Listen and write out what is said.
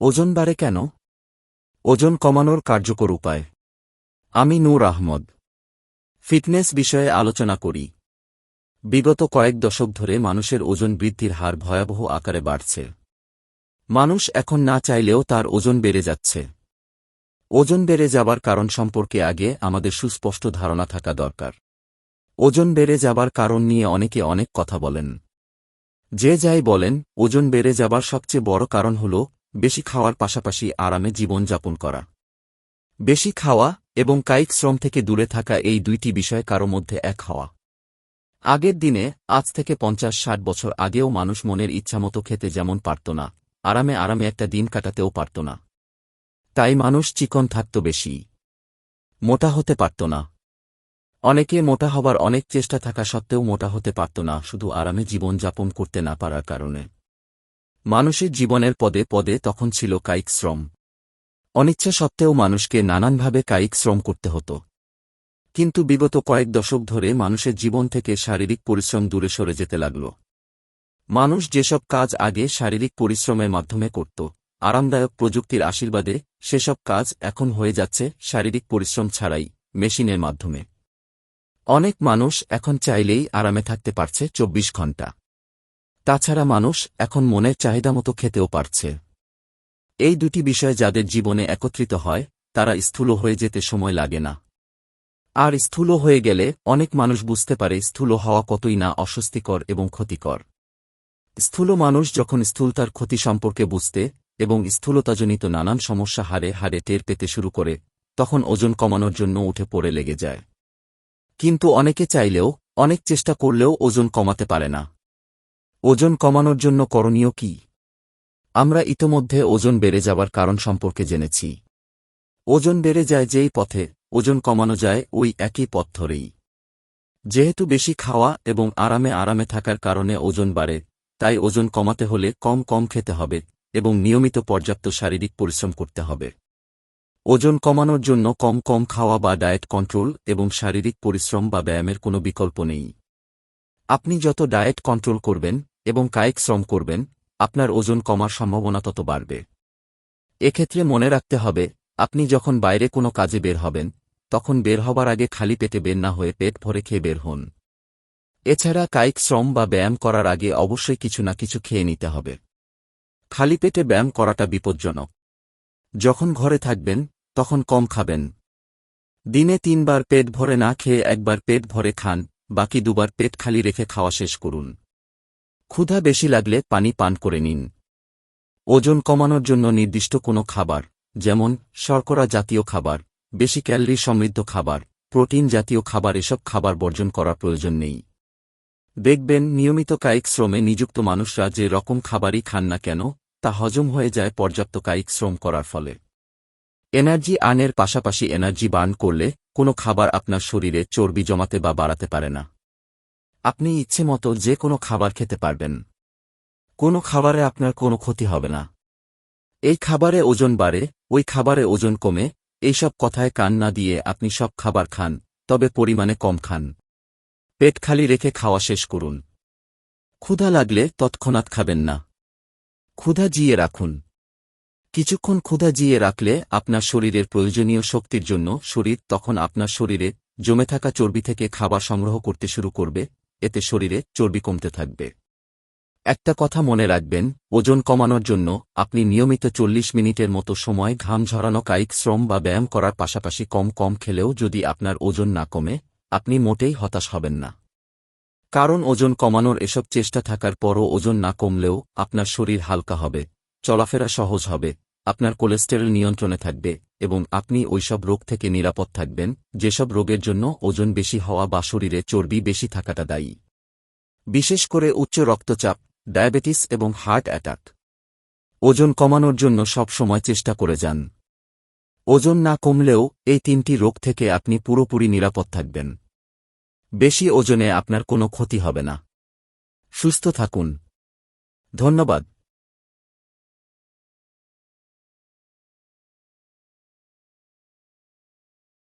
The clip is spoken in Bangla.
ওজন বাড়ে কেন? ওজন কমানোর কার্যকর উপায়। আমি নূর আহমদ। ফিটনেস বিষয়ে আলোচনা করি। বিগত কয়েক দশক ধরে মানুষের ওজন বৃদ্ধির হার ভয়াবহ আকারে বাড়ছে। মানুষ এখন না চাইলেও তার ওজন বেড়ে যাচ্ছে। ওজন বেড়ে যাবার কারণ সম্পর্কে আগে আমাদের সুস্পষ্ট ধারণা থাকা দরকার। ওজন বেড়ে যাবার কারণ নিয়ে অনেকে অনেক কথা বলেন। যে যাই বলেন, ওজন বেড়ে যাবার সবচেয়ে বড় কারণ হল বেশি খাওয়ার পাশাপাশি আরামে জীবনযাপন করা। বেশি খাওয়া এবং কায়িক শ্রম থেকে দূরে থাকা এই দুইটি বিষয় কারও মধ্যে এক হওয়া। আগের দিনে, আজ থেকে পঞ্চাশ ষাট বছর আগেও মানুষ মনের ইচ্ছামতো খেতে যেমন পারত না, আরামে আরামে একটা দিন কাটাতেও পারত না। তাই মানুষ চিকন থাকত বেশি। মোটা হতে পারত না। অনেকে মোটা হবার অনেক চেষ্টা থাকা সত্ত্বেও মোটা হতে পারত না, শুধু আরামে জীবনযাপন করতে না পারার কারণে। মানুষের জীবনের পদে পদে তখন ছিল কায়িক শ্রম। অনিচ্ছা সত্ত্বেও মানুষকে নানানভাবে কায়িক শ্রম করতে হতো। কিন্তু বিগত কয়েক দশক ধরে মানুষের জীবন থেকে শারীরিক পরিশ্রম দূরে সরে যেতে লাগল। মানুষ যেসব কাজ আগে শারীরিক পরিশ্রমের মাধ্যমে করত, আরামদায়ক প্রযুক্তির আশীর্বাদে, সেসব কাজ এখন হয়ে যাচ্ছে শারীরিক পরিশ্রম ছাড়াই, মেশিনের মাধ্যমে। অনেক মানুষ এখন চাইলেই আরামে থাকতে পারছে চব্বিশ ঘণ্টা তাছাড়া মানুষ এখন মনের চাহিদামতো খেতেও পারছে। এই দুটি বিষয় যাদের জীবনে একত্রিত হয়, তারা স্থূল হয়ে যেতে সময় লাগে না। আর স্থূল হয়ে গেলে অনেক মানুষ বুঝতে পারে স্থূল হওয়া কতই না অস্বস্তিকর এবং ক্ষতিকর। স্থূল মানুষ যখন স্থূলতার ক্ষতি সম্পর্কে বুঝতে এবং স্থূলতাজনিত নানান সমস্যা হারে হারে টের পেতে শুরু করে, তখন ওজন কমানোর জন্য উঠে পড়ে লেগে যায়। কিন্তু অনেকে চাইলেও, অনেক চেষ্টা করলেও ওজন কমাতে পারে না। ওজন কমানোর জন্য করণীয় কি? আমরা ইতোমধ্যে ওজন বেড়ে যাবার কারণ সম্পর্কে জেনেছি। ওজন বেড়ে যায় যেই পথে ওজন কমানো যায় ওই একই পথ ধরেই। যেহেতু বেশি খাওয়া এবং আরামে আরামে থাকার কারণে ওজন বাড়ে, তাই ওজন কমাতে হলে কম কম খেতে হবে এবং নিয়মিত পর্যাপ্ত শারীরিক পরিশ্রম করতে হবে। ওজন কমানোর জন্য কম কম খাওয়া বা ডায়েট কন্ট্রোল এবং শারীরিক পরিশ্রম বা ব্যায়ামের কোনো বিকল্প নেই। আপনি যত ডায়েট কন্ট্রোল করবেন এবং কায়িক শ্রম করবেন, আপনার ওজন কমার সম্ভাবনা তত বাড়বে। এক্ষেত্রে মনে রাখতে হবে, আপনি যখন বাইরে কোনো কাজে বের হবেন, তখন বের হবার আগে খালি পেটে বের না হয়ে পেট ভরে খেয়ে বের হন। এছাড়া কায়িক শ্রম বা ব্যায়াম করার আগে অবশ্যই কিছু না কিছু খেয়ে নিতে হবে। খালি পেটে ব্যায়াম করাটা বিপজ্জনক। যখন ঘরে থাকবেন, তখন কম খাবেন। দিনে তিনবার পেট ভরে না খেয়ে একবার পেট ভরে খান, বাকি দুবার পেট খালি রেখে খাওয়া শেষ করুন। ক্ষুধা বেশি লাগলে পানি পান করে নিন। ওজন কমানোর জন্য নির্দিষ্ট কোনো খাবার, যেমন শর্করা জাতীয় খাবার, বেশি ক্যালোরি সমৃদ্ধ খাবার, প্রোটিন জাতীয় খাবার এসব খাবার বর্জন করার প্রয়োজন নেই। দেখবেন নিয়মিত কায়িক শ্রমে নিযুক্ত মানুষরা যে রকম খাবারই খান না কেন, তা হজম হয়ে যায় পর্যাপ্ত কায়িক শ্রম করার ফলে। এনার্জি আনের পাশাপাশি এনার্জি বার্ন করলে কোনো খাবার আপনার শরীরে চর্বি জমাতে বা বাড়াতে পারে না। আপনি ইচ্ছে মতো যে কোনো খাবার খেতে পারবেন। কোনো খাবারে আপনার কোনো ক্ষতি হবে না। এই খাবারে ওজন বাড়ে, ওই খাবারে ওজন কমে, এইসব কথায় কান না দিয়ে আপনি সব খাবার খান, তবে পরিমাণে কম খান। পেট খালি রেখে খাওয়া শেষ করুন। ক্ষুধা লাগলে তৎক্ষণাৎ খাবেন না। ক্ষুধা জিয়ে রাখুন। কিছুক্ষণ ক্ষুধা জিয়ে রাখলে আপনার শরীরের প্রয়োজনীয় শক্তির জন্য শরীর তখন আপনার শরীরে জমে থাকা চর্বি থেকে খাবার সংগ্রহ করতে শুরু করবে এতে শরীরে চর্বি কমতে থাকবে। একটা কথা মনে রাখবেন, ওজন কমানোর জন্য আপনি নিয়মিত চল্লিশ মিনিটের মতো সময় ঘাম ঝরানো, কায়িক শ্রম বা ব্যায়াম করার পাশাপাশি কম কম খেলেও যদি আপনার ওজন না কমে, আপনি মোটেই হতাশ হবেন না। কারণ ওজন কমানোর এসব চেষ্টা থাকার পরও ওজন না কমলেও আপনার শরীর হালকা হবে, চলাফেরা সহজ হবে আপনার কোলেস্টেরল নিয়ন্ত্রণে থাকবে এবং আপনি ওইসব রোগ থেকে নিরাপদ থাকবেন, যেসব রোগের জন্য ওজন বেশি হওয়া বা শরীরে চর্বি বেশি থাকাটা দায়ী। বিশেষ করে উচ্চ রক্তচাপ, ডায়াবেটিস এবং হার্ট অ্যাটাক। ওজন কমানোর জন্য সব সময় চেষ্টা করে যান। ওজন না কমলেও এই তিনটি রোগ থেকে আপনি পুরোপুরি নিরাপদ থাকবেন। বেশি ওজনে আপনার কোনো ক্ষতি হবে না। সুস্থ থাকুন। ধন্যবাদ।